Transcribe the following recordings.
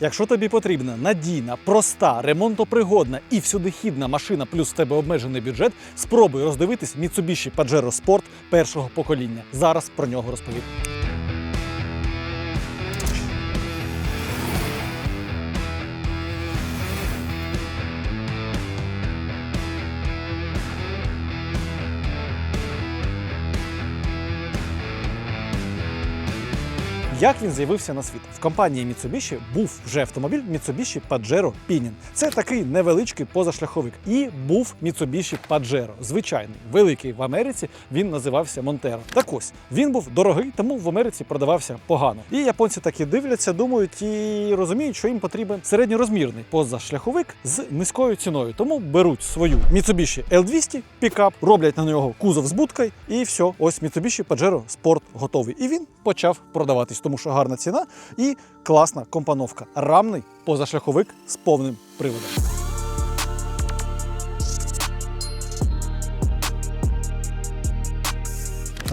Якщо тобі потрібна надійна, проста, ремонтопригодна і всюдихідна машина, плюс в тебе обмежений бюджет, спробуй роздивитись Mitsubishi Pajero Sport першого покоління. Зараз про нього розповім. Як він з'явився на світ? В компанії Mitsubishi був вже автомобіль Mitsubishi Pajero Pinion. Це такий невеличкий позашляховик. І був Mitsubishi Pajero. Звичайний, великий в Америці. Він називався Montero. Так ось він був дорогий, тому в Америці продавався погано. І японці таки дивляться, думають і розуміють, що їм потрібен середньорозмірний позашляховик з низькою ціною. Тому беруть свою Mitsubishi L200 пікап, роблять на нього кузов з будкою, і все, ось Mitsubishi Pajero Sport готовий. І він почав продаватись, тому що гарна ціна і класна компоновка. Рамний позашляховик з повним приводом.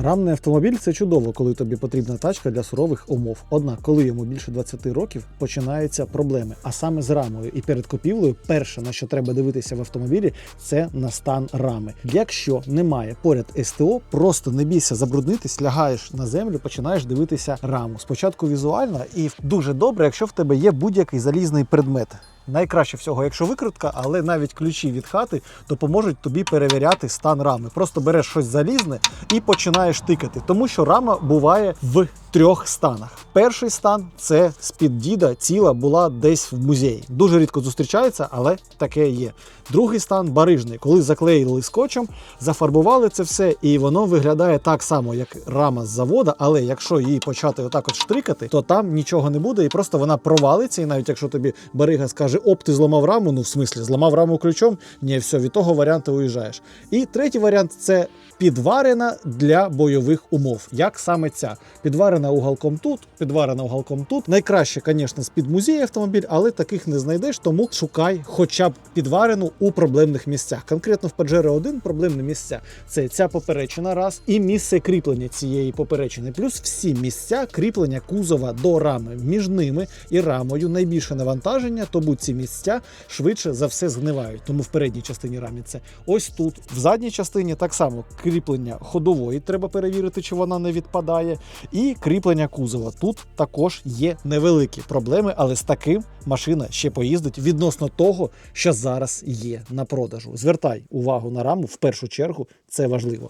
Рамний автомобіль це чудово, коли тобі потрібна тачка для сурових умов. Однак, коли йому більше 20 років, починаються проблеми. А саме з рамою. І перед купівлею, перше на що треба дивитися в автомобілі, це на стан рами. Якщо немає поряд СТО, просто не бійся забруднитись, лягаєш на землю, починаєш дивитися раму. Спочатку візуально, і дуже добре, якщо в тебе є будь-який залізний предмет. Найкраще всього, якщо викрутка, але навіть ключі від хати допоможуть тобі перевіряти стан рами. Просто береш щось залізне і починаєш тикати, тому що рама буває в трьох станах. Перший стан це з-під діда ціла була десь в музеї. Дуже рідко зустрічається, але таке є. Другий стан барижний, коли заклеїли скотчем, зафарбували це все, і воно виглядає так само, як рама з завода. Але якщо її почати отак от штрикати, то там нічого не буде, і просто вона провалиться. І навіть якщо тобі барига скаже, оп, ти зламав раму, ну в смислі, зламав раму ключом, ні, все, від того варіанту уїжджаєш. І третій варіант це підварена для бойових умов. Як саме ця? Підварена уголком тут, підварена уголком тут. Найкраще, звісно, з-під музею автомобіль, але таких не знайдеш, тому шукай хоча б підварену у проблемних місцях. Конкретно в Pajero 1 проблемні місця це ця поперечина раз і місце кріплення цієї поперечини, плюс всі місця кріплення кузова до рами. Між ними і рамою найбільше навантаження, тому ці місця швидше за все згнивають. Тому в передній частині рамі це ось тут. В задній частині так само кріплення ходової треба перевірити, чи вона не відпадає. І кріплення кузова. Тут також є невеликі проблеми, але з таким машина ще поїздить відносно того, що зараз є на продажу. Звертай увагу на раму в першу чергу, це важливо.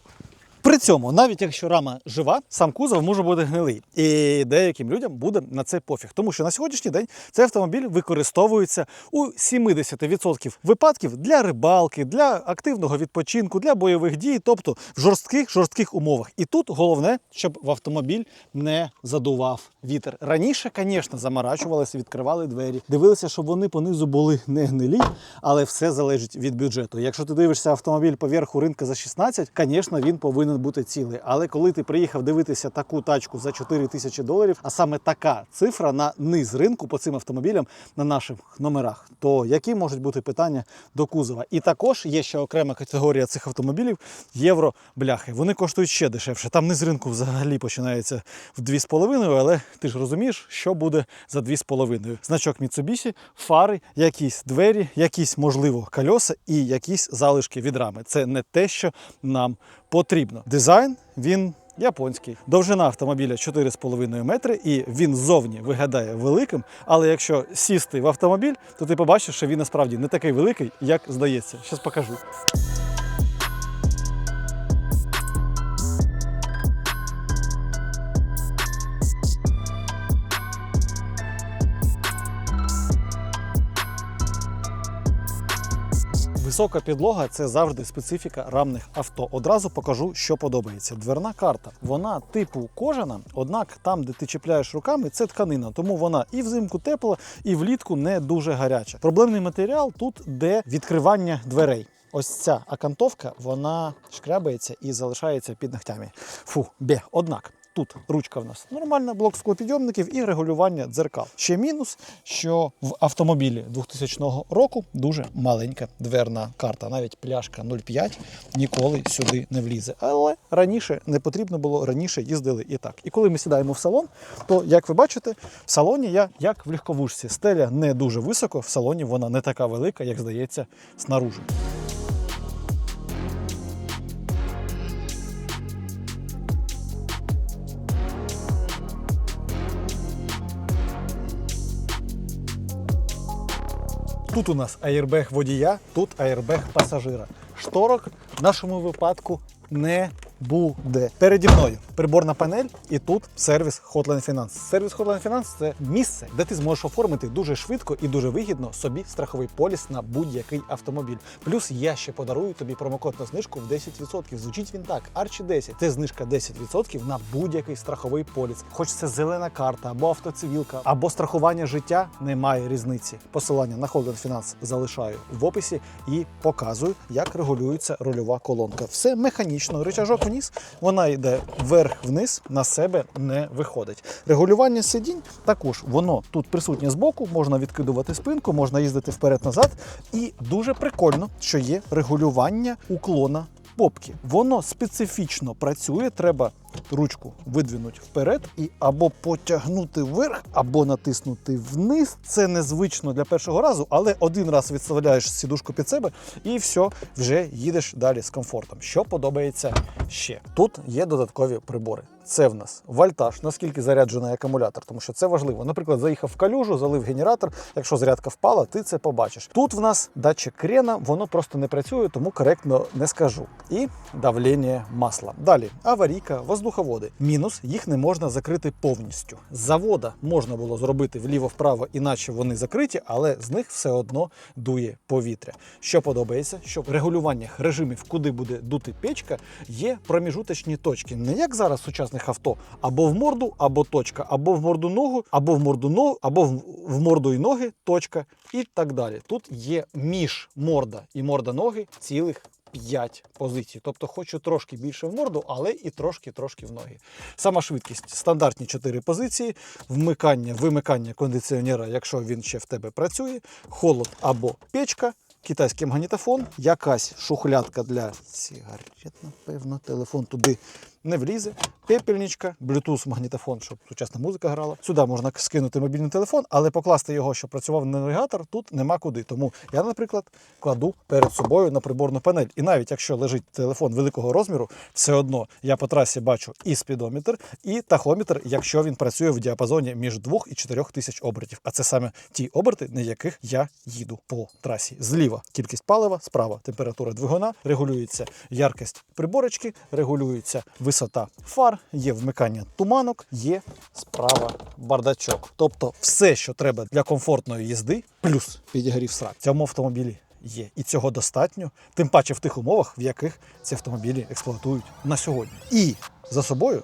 При цьому, навіть якщо рама жива, сам кузов може бути гнилий. І деяким людям буде на це пофіг. Тому що на сьогоднішній день цей автомобіль використовується у 70% випадків для рибалки, для активного відпочинку, для бойових дій, тобто в жорстких жорстких умовах. І тут головне, щоб в автомобіль не задував вітер. Раніше, звісно, заморачувалися, відкривали двері, дивилися, щоб вони понизу були не гнилі, але все залежить від бюджету. Якщо ти дивишся автомобіль поверху ринка за 16, звісно, він повинен бути цілий. Але коли ти приїхав дивитися таку тачку за 4 тисячі доларів, а саме така цифра на низ ринку по цим автомобілям на наших номерах, то які можуть бути питання до кузова? І також є ще окрема категорія цих автомобілів євробляхи. Вони коштують ще дешевше. Там низ ринку взагалі починається в 2,5, але ти ж розумієш, що буде за 2,5. Значок Mitsubishi, фари, якісь двері, якісь, можливо, кольоса і якісь залишки від рами. Це не те, що нам потрібно. Дизайн він. Японський довжина автомобіля 4,5 метри, і він ззовні виглядає великим. Але якщо сісти в автомобіль, то ти побачиш, що він насправді не такий великий, як здається. Щас покажу. Висока підлога це завжди специфіка рамних авто. Одразу покажу, що подобається. Дверна карта. Вона типу кожана, однак там, де ти чіпляєш руками, це тканина, тому вона і взимку тепла, і влітку не дуже гаряча. Проблемний матеріал тут, де відкривання дверей. Ось ця акантовка, вона шкрябається і залишається під ногтями. Фу, бе. Однак. Тут ручка в нас нормальна, блок склопідйомників і регулювання дзеркал. Ще мінус, що в автомобілі 2000 року дуже маленька дверна карта. Навіть пляшка 0,5 ніколи сюди не влізе. Але раніше не потрібно було, раніше їздили і так. І коли ми сідаємо в салон, то як ви бачите, в салоні я як в легковушці. Стеля не дуже високо, в салоні вона не така велика, як здається, снаружи. Тут у нас аєрбег водія, тут аєрбег пасажира. Шторок в нашому випадку не буде. Переді мною приборна панель, і тут сервіс Hotline Finance. Сервіс Hotline Finance – це місце, де ти зможеш оформити дуже швидко і дуже вигідно собі страховий поліс на будь-який автомобіль. Плюс я ще подарую тобі промокод на знижку в 10%. Звучить він так: Арчі 10 Це знижка 10% на будь-який страховий поліс. Хоч це зелена карта або автоцивілка, або страхування життя, немає різниці. Посилання на Hotline Finance залишаю в описі і показую, як регулюється рульова колонка. Все механічно, рычажок вниз, вона йде вверх-вниз, на себе не виходить. Регулювання сидінь також воно тут присутнє збоку, можна відкидувати спинку, можна їздити вперед-назад. І дуже прикольно, що є регулювання уклона попки. Воно специфічно працює, треба ручку видвинути вперед і або потягнути вверх, або натиснути вниз. Це незвично для першого разу, але один раз відставляєш сідушку під себе і все, вже їдеш далі з комфортом. Що подобається ще? Тут є додаткові прибори. Це в нас вольтаж, наскільки заряджений акумулятор, тому що це важливо. Наприклад, заїхав в калюжу, залив генератор. Якщо зарядка впала, ти це побачиш. Тут в нас датчик крена, воно просто не працює, тому коректно не скажу. І давлення масла. Далі аварійка, воздуховоди. Мінус їх не можна закрити повністю. Завода можна було зробити вліво-вправо, іначе вони закриті, але з них все одно дує повітря. Що подобається, що в регулюваннях режимів, куди буде дути печка, є проміжуточні точки. Не як зараз сучасних авто, або в морду, або точка, або в морду ногу, або в морду ногу, або в, в морду і ноги, точка, і так далі. Тут є між морда і морда ноги цілих 5 позицій. Тобто хочу трошки більше в морду, але і трошки-трошки в ноги. Сама швидкість стандартні 4 позиції, вмикання, вимикання кондиціонера, якщо він ще в тебе працює, холод або печка. Китайський магнітофон, якась шухлядка для сигарет, напевно, телефон туди не влізе. Пепельничка, Bluetooth магнітофон, щоб сучасна музика грала. Сюди можна скинути мобільний телефон, але покласти його, щоб працював навігатор, тут нема куди. Тому я, наприклад, кладу перед собою на приборну панель. І навіть якщо лежить телефон великого розміру, все одно я по трасі бачу і спідометр, і тахометр, якщо він працює в діапазоні між 2 і 4 тисяч обертів. А це саме ті оберти, на яких я їду по трасі. Зліва кількість палива, справа температура двигуна, регулюється яркість приборочки, регулюється висота фар, є вмикання туманок, є справа бардачок. Тобто все, що треба для комфортної їзди, плюс підігрів срак в цьому автомобілі. Є і цього достатньо, тим паче в тих умовах, в яких ці автомобілі експлуатують на сьогодні. І за собою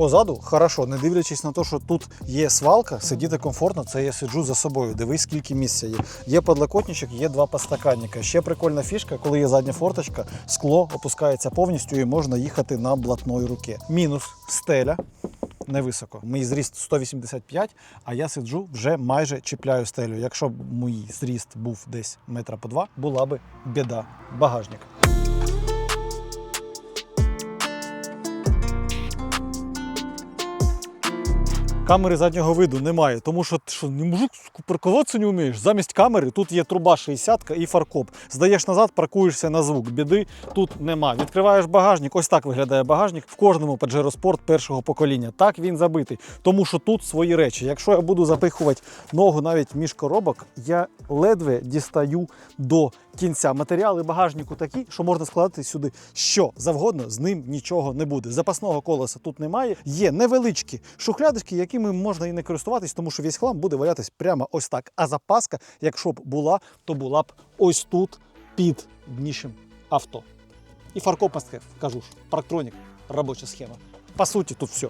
Позаду хорошо, не дивлячись на те, що тут є свалка, сидіти комфортно, це я сиджу за собою. Дивись, скільки місця є. Є подлокотничок, є два подстаканника. Ще прикольна фішка, коли є задня форточка, скло опускається повністю і можна їхати на блатної руки. Мінус стеля. Невисоко. Мій зріст 185, а я сиджу вже майже чіпляю стелю. Якщо б мій зріст був десь метра по два, була би біда. Багажник. Камери заднього виду немає, тому що ти що, не мужик паркуватися не вмієш. Замість камери тут є труба 60 і фаркоп. Здаєш назад, паркуєшся на звук. Біди тут нема. Відкриваєш багажник, ось так виглядає багажник в кожному Pajero Sport першого покоління. Так він забитий, тому що тут свої речі. Якщо я буду запихувати ногу навіть між коробок, я ледве дістаю до кінця. Матеріали багажнику такі, що можна складати сюди що завгодно, з ним нічого не буде. Запасного колеса тут немає. Є невеличкі шухлядочки, якими можна і не користуватись, тому що весь хлам буде валятись прямо ось так. А запаска, якщо б була, то була б ось тут під дніщем авто. І фаркопастке, кажу ж, парктронік, робоча схема. По суті, тут все.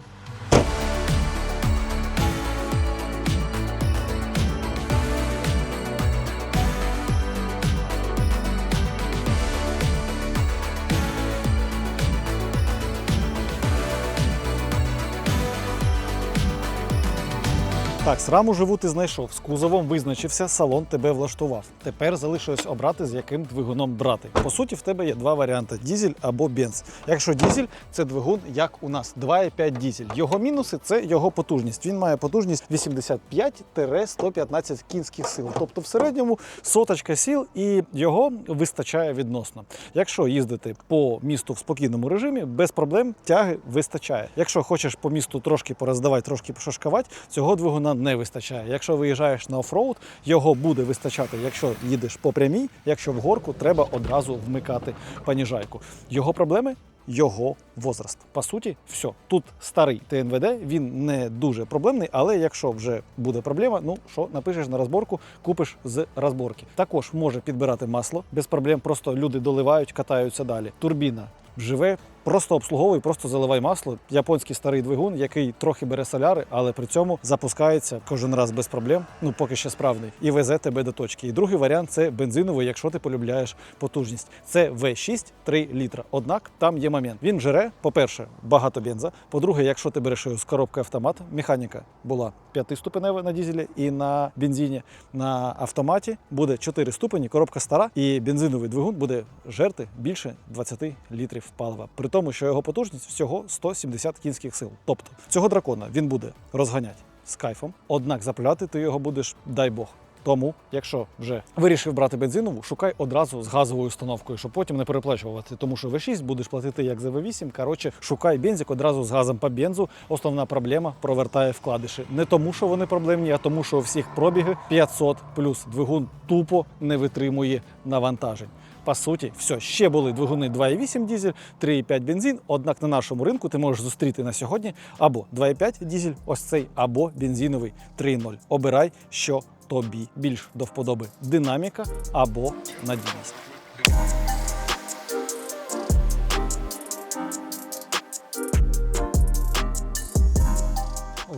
Так, сраму живу ти знайшов. З кузовом визначився, салон тебе влаштував. Тепер залишилось обрати, з яким двигуном брати. По суті, в тебе є два варіанти: дізель або бенз. Якщо дізель, це двигун, як у нас 2,5 дізель. Його мінуси це його потужність. Він має потужність 85-115 кінських сил. Тобто в середньому соточка сіл і його вистачає відносно. Якщо їздити по місту в спокійному режимі, без проблем тяги вистачає. Якщо хочеш по місту трошки пороздавати, трошки пошашкавати, цього двигуна не вистачає. Якщо виїжджаєш на офроуд, його буде вистачати, якщо їдеш по прямій, якщо в горку, треба одразу вмикати паніжайку. Його проблеми. Його возраст. По суті, все. Тут старий ТНВД, він не дуже проблемний, але якщо вже буде проблема, ну що напишеш на розборку, купиш з розборки. Також може підбирати масло без проблем. Просто люди доливають, катаються далі. Турбіна живе, просто обслуговуй, просто заливай масло. Японський старий двигун, який трохи бере соляри, але при цьому запускається кожен раз без проблем. Ну поки ще справний, і везе тебе до точки. І другий варіант це бензиновий, якщо ти полюбляєш потужність. Це V6 3 літра. Однак там є момент. Він жере, по-перше, багато бенза. По-друге, якщо ти береш його з коробки автомат, механіка була п'ятиступенева на дізелі і на бензині. На автоматі буде 4 ступені, коробка стара, і бензиновий двигун буде жерти більше 20 літрів палива. Тому, що його потужність всього 170 кінських сил. Тобто цього дракона він буде розганяти з кайфом, однак заправляти ти його будеш, дай Бог. Тому, якщо вже вирішив брати бензинову, шукай одразу з газовою установкою, щоб потім не переплачувати. Тому що V6 будеш платити як за V8. Коротше, шукай бензик одразу з газом по бензу. Основна проблема провертає вкладиші. Не тому, що вони проблемні, а тому, що у всіх пробіги 500 плюс двигун тупо не витримує навантажень. По суті, все, ще були двигуни 2,8 дізель, 3,5 бензин. Однак на нашому ринку ти можеш зустріти на сьогодні або 2,5 дізель, ось цей, або бензиновий 3,0. Обирай, що тобі більш до вподоби динаміка або надійність.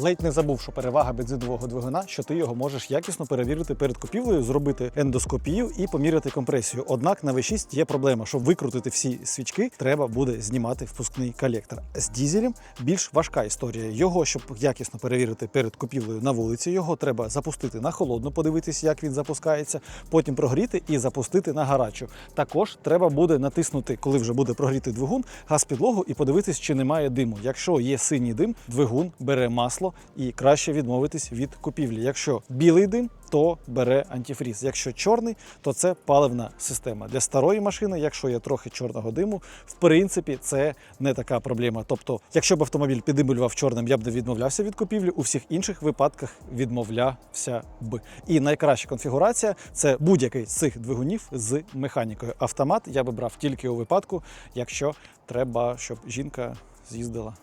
Ледь не забув, що перевага бензинового двигуна, що ти його можеш якісно перевірити перед купівлею, зробити ендоскопію і поміряти компресію. Однак на V6 є проблема, щоб викрутити всі свічки, треба буде знімати впускний колектор. З дізелем більш важка історія. Його, щоб якісно перевірити перед купівлею на вулиці, його треба запустити на холодну, подивитися, як він запускається, потім прогріти і запустити на гарячу. Також треба буде натиснути, коли вже буде прогріти двигун, газ підлогу і подивитись, чи немає диму. Якщо є синій дим, двигун бере масло і краще відмовитись від купівлі. Якщо білий дим, то бере антифріз. Якщо чорний, то це паливна система. Для старої машини, якщо є трохи чорного диму, в принципі, це не така проблема. Тобто, якщо б автомобіль піддимулював чорним, я б не відмовлявся від купівлі. У всіх інших випадках відмовлявся б. І найкраща конфігурація це будь-який з цих двигунів з механікою. Автомат я би брав тільки у випадку, якщо треба, щоб жінка з'їздила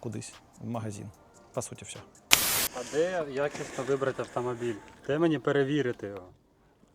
кудись в магазин. По суті, все. А де якісно вибрати автомобіль? Де мені перевірити його?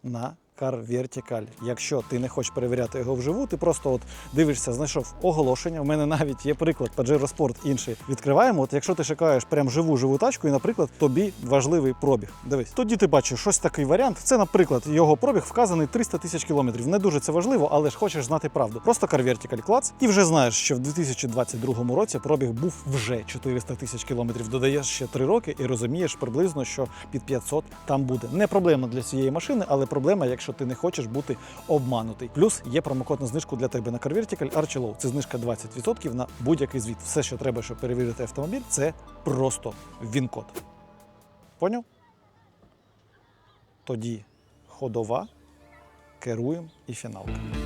на Car Vertical. Якщо ти не хочеш перевіряти його вживу, ти просто от дивишся, знайшов оголошення. У мене навіть є приклад Pajero Sport інший. Відкриваємо. От якщо ти шукаєш прям живу живу тачку, і, наприклад, тобі важливий пробіг. Дивись, тоді ти бачиш щось такий варіант. Це, наприклад, його пробіг вказаний 300 тисяч кілометрів. Не дуже це важливо, але ж хочеш знати правду. Просто Car Vertical клац, і вже знаєш, що в 2022 році пробіг був вже 400 тисяч кілометрів. Додаєш ще 3 роки і розумієш приблизно, що під 500 там буде. Не проблема для цієї машини, але проблема, якщо ти не хочеш бути обманутий. Плюс є промокод на знижку для тебе на CarVertical Vertical Це знижка 20% на будь-який звіт. Все, що треба, щоб перевірити автомобіль, це просто він-код. Поняв? Тоді ходова, керуємо і фіналка.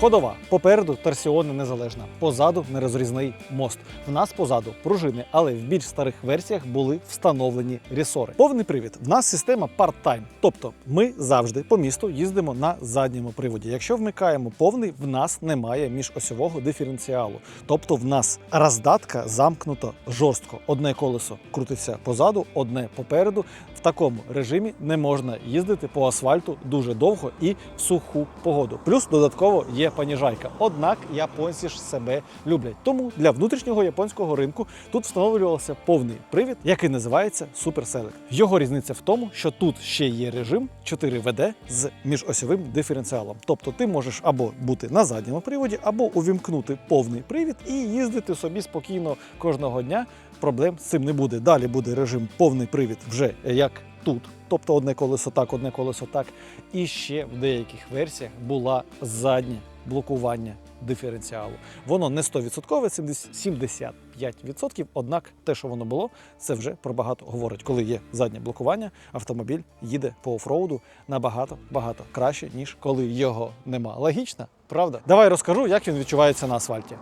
Ходова. Попереду торсіонна незалежна, позаду нерозрізний мост. В нас позаду пружини, але в більш старих версіях були встановлені рісори. Повний привід. В нас система part-time. Тобто ми завжди по місту їздимо на задньому приводі. Якщо вмикаємо повний, в нас немає міжосьового диференціалу. Тобто в нас роздатка замкнута жорстко. Одне колесо крутиться позаду, одне попереду. Такому режимі не можна їздити по асфальту дуже довго і в суху погоду. Плюс додатково є паніжайка. Однак японці ж себе люблять. Тому для внутрішнього японського ринку тут встановлювався повний привід, який називається Super Select. Його різниця в тому, що тут ще є режим 4 ВД з міжосьовим диференціалом. Тобто ти можеш або бути на задньому приводі, або увімкнути повний привід і їздити собі спокійно кожного дня. Проблем з цим не буде. Далі буде режим повний привід вже як тут. Тобто одне колесо так, одне колесо так. І ще в деяких версіях була заднє блокування диференціалу. Воно не 100%, 75%. Однак те, що воно було, це вже про багато говорить. Коли є заднє блокування, автомобіль їде по офроуду набагато багато краще, ніж коли його нема. Логічно, правда? Давай розкажу, як він відчувається на асфальті.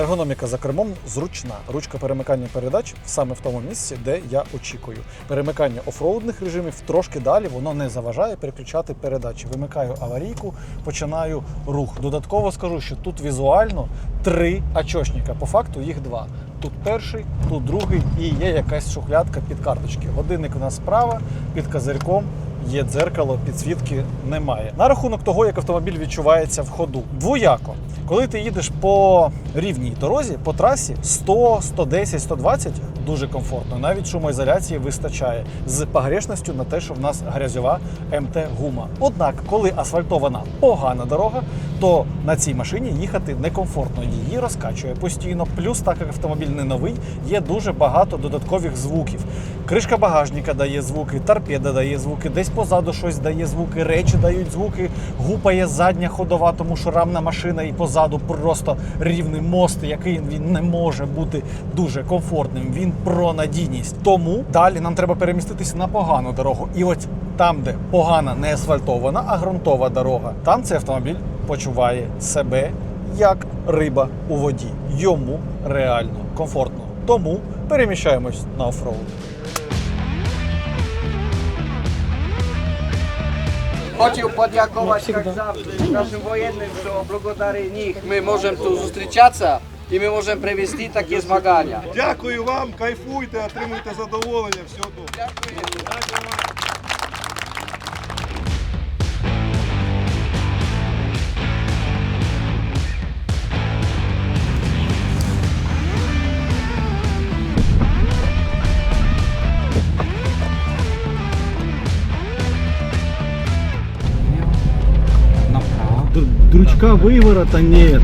Ергономіка за кермом зручна. Ручка перемикання передач саме в тому місці, де я очікую. Перемикання офроудних режимів трошки далі, воно не заважає переключати передачі. Вимикаю аварійку, починаю рух. Додатково скажу, що тут візуально три ачошника. По факту їх два. Тут перший, тут другий і є якась шухлядка під карточки. Годинник у нас справа, під козирьком є дзеркало, підсвітки немає. На рахунок того, як автомобіль відчувається в ходу. Двояко. Коли ти їдеш по рівній дорозі, по трасі 100, 110, 120 дуже комфортно. Навіть шумоізоляції вистачає з погрешністю на те, що в нас грязьова МТ гума. Однак, коли асфальтована погана дорога, то на цій машині їхати некомфортно. Її розкачує постійно. Плюс, так як автомобіль не новий, є дуже багато додаткових звуків. Кришка багажника дає звуки, торпеда дає звуки, десь позаду щось дає звуки, речі дають звуки, гупає задня ходова, тому що рамна машина і позаду просто рівний мост, який він не може бути дуже комфортним. Він про надійність. Тому далі нам треба переміститися на погану дорогу. І от там, де погана не асфальтована, а ґрунтова дорога, там цей автомобіль почуває себе як риба у воді. Йому реально комфортно. Тому переміщаємось на офроуд. Хотів подякувати, як завжди, нашим воєнним, що благодаря них ми можемо тут зустрічатися і ми можемо привести такі змагання. Дякую вам, кайфуйте, отримуйте задоволення. Всього доброго. Дручка виворота нет.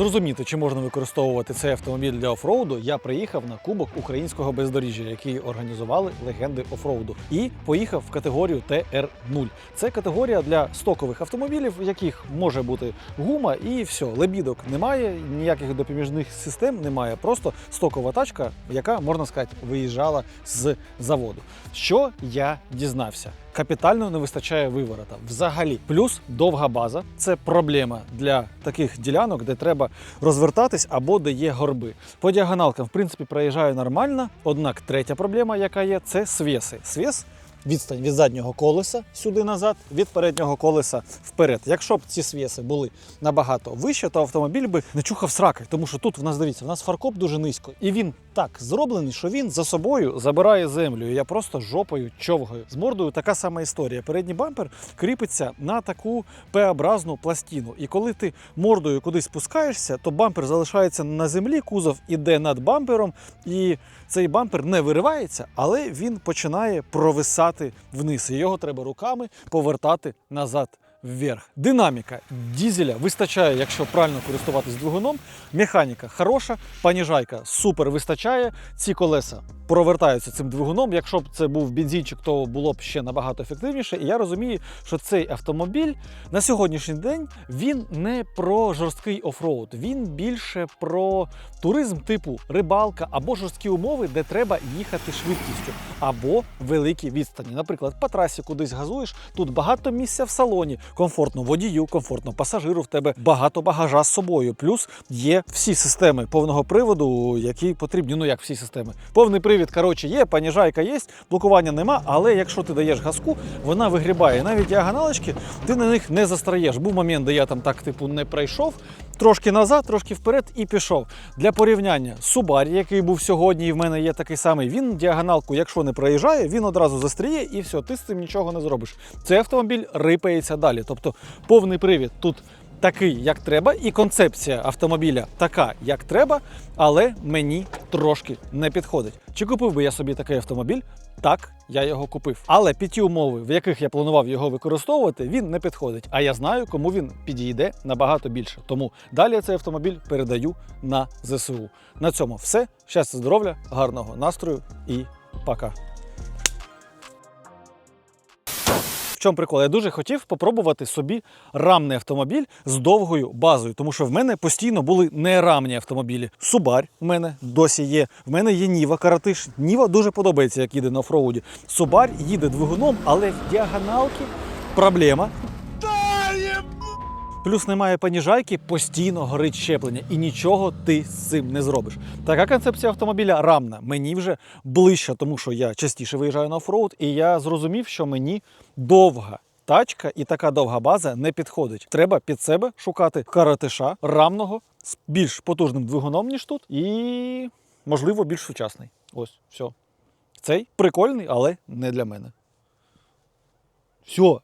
Зрозуміти, чи можна використовувати цей автомобіль для офроуду, я приїхав на кубок українського бездоріжжя, який організували легенди офроуду, і поїхав в категорію TR0. Це категорія для стокових автомобілів, в яких може бути гума, і все, лебідок немає, ніяких допоміжних систем немає. Просто стокова тачка, яка можна сказати виїжджала з заводу. Що я дізнався? Капітально не вистачає виворота взагалі. Плюс довга база це проблема для таких ділянок, де треба розвертатись або де є горби. По діагоналкам, в принципі, проїжджаю нормально. Однак третя проблема, яка є, це свіси. Свіс відстань від заднього колеса сюди назад, від переднього колеса вперед. Якщо б ці свіси були набагато вище, то автомобіль би не чухав сраки, тому що тут в нас дивіться, в нас фаркоп дуже низько, і він так зроблений, що він за собою забирає землю. Я просто жопою човгаю. З мордою така сама історія. Передній бампер кріпиться на таку П-образну пластину. І коли ти мордою кудись спускаєшся, то бампер залишається на землі, кузов іде над бампером, і цей бампер не виривається, але він починає провисати вниз. І його треба руками повертати назад вверх. Динаміка дізеля вистачає, якщо правильно користуватись двигуном. Механіка хороша, паніжайка супер вистачає. Ці колеса провертаються цим двигуном. Якщо б це був бензинчик, то було б ще набагато ефективніше. І я розумію, що цей автомобіль на сьогоднішній день він не про жорсткий офроуд, він більше про туризм типу рибалка або жорсткі умови, де треба їхати швидкістю, або великі відстані. Наприклад, по трасі кудись газуєш, тут багато місця в салоні, комфортно водію, комфортно пасажиру, в тебе багато багажа з собою. Плюс є всі системи повного приводу, які потрібні. Ну як всі системи. Повний привід, коротше, є, паніжайка є, блокування нема, але якщо ти даєш газку, вона вигрібає. Навіть діагоналочки ти на них не застраєш. Був момент, де я там так типу не пройшов. Трошки назад, трошки вперед і пішов. Для порівняння Subaru, який був сьогодні, і в мене є такий самий. Він діагоналку, якщо не проїжджає, він одразу застріє і все, ти з цим нічого не зробиш. Цей автомобіль рипається далі. Тобто повний привід тут такий, як треба, і концепція автомобіля така, як треба, але мені трошки не підходить. Чи купив би я собі такий автомобіль? Так, я його купив. Але під ті умови, в яких я планував його використовувати, він не підходить. А я знаю, кому він підійде набагато більше. Тому далі цей автомобіль передаю на ЗСУ. На цьому все. Щастя, здоров'я, гарного настрою і пока. Чому прикол? Я дуже хотів попробувати собі рамний автомобіль з довгою базою, тому що в мене постійно були нерамні автомобілі. Субарь в мене досі є. В мене є Ніва Каратиш. Ніва дуже подобається, як їде на офроуді. Субарь їде двигуном, але в діагоналки проблема. Плюс немає паніжайки, постійно горить щеплення, і нічого ти з цим не зробиш. Така концепція автомобіля рамна. Мені вже ближче, тому що я частіше виїжджаю на офроуд, і я зрозумів, що мені довга. Тачка і така довга база не підходить. Треба під себе шукати каратиша рамного з більш потужним двигуном, ніж тут, і, можливо, більш сучасний. Ось, все. Цей прикольний, але не для мене. Все.